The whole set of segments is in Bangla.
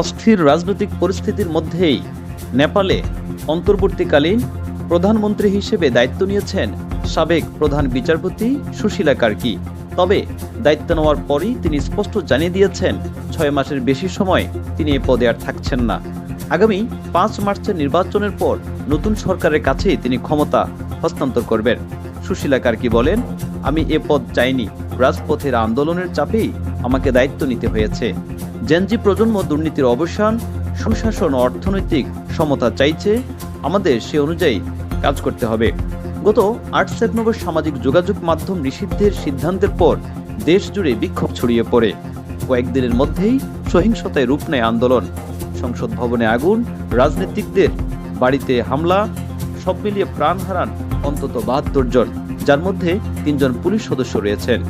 অস্থির রাজনৈতিক পরিস্থিতির মধ্যেই নেপালে অন্তর্বর্তীকালীন প্রধানমন্ত্রী হিসেবে দায়িত্ব নিয়েছেন সাবেক প্রধান বিচারপতি সুশীলা কার্কি। তবে দায়িত্ব নেওয়ার পরই তিনি স্পষ্ট জানিয়ে দিয়েছেন, ছয় মাসের বেশি সময় তিনি এ পদে আর থাকছেন না। আগামী পাঁচ মার্চের নির্বাচনের পর নতুন সরকারের কাছেই তিনি ক্ষমতা হস্তান্তর করবেন। সুশীলা কার্কি বলেন, আমি এ পদ চাইনি। রাজপথের আন্দোলনের চাপেই আমাকে দায়িত্ব নিতে হয়েছে। জেনজি প্রজন্ম দুর্নীতির অবসান, সুশাসন অর্থনৈতিক সমতা চাইছে, আমাদের সে অনুযায়ী কাজ করতে হবে। গত আট সেপ্টেম্বর সামাজিক যোগাযোগ মাধ্যম নিষিদ্ধের সিদ্ধান্তের পর দেশ জুড়ে বিক্ষোভ ছড়িয়ে পড়ে। কয়েকদিনের মধ্যেই সহিংসতায় রূপ নেয় আন্দোলন। সংসদ ভবনে আগুন, রাজনীতিকদের বাড়িতে হামলা, সব মিলিয়ে প্রাণ হারান অন্তত বাহাত্তর জন, যার মধ্যে তিনজন পুলিশ সদস্য রয়েছেন।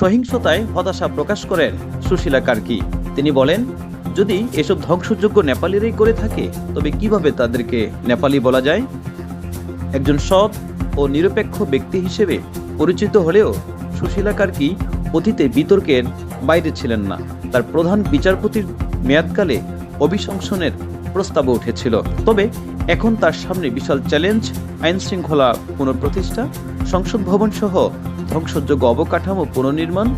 সহিংসতায় হতাশা প্রকাশ করেন সুশীলা কার্কি। তিনি বলেন, যদি এসব ধ্বংসযোগ্য নেপালিরাই করে থাকে, তবে কীভাবে তাদেরকে নেপালি বলা যায়? একজন সৎ ও নিরপেক্ষ ব্যক্তি হিসেবে পরিচিত হলেও সুশীলা কার্কি অতীতে বিতর্কের বাইরে ছিলেন না। তার প্রধান বিচারপতির মেয়াদকালে অভিশংসনের প্রস্তাবও উঠেছিল। তবে এখন তার সামনে বিশাল চ্যালেঞ্জ আইন শৃঙ্খলা পুনঃপ্রতিষ্ঠা, সংসদ ভবন সহ ধ্বংসযোগ্য অবকাঠামো পুনর্নির্মাণ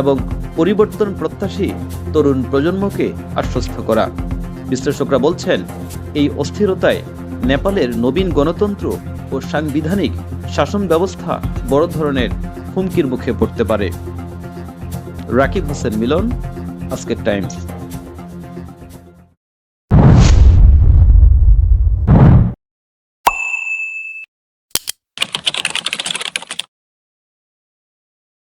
এবং পরিবর্তন প্রত্যাশী তরুণ প্রজন্মকে আশ্বস্ত করা। বিশ্লেষকরা বলছেন, এই অস্থিরতায় নেপালের নবীন গণতন্ত্র ও সাংবিধানিক শাসন ব্যবস্থা বড় ধরনের হুমকির মুখে পড়তে পারে। রাকিব হোসেন মিলন, আজকের টাইমস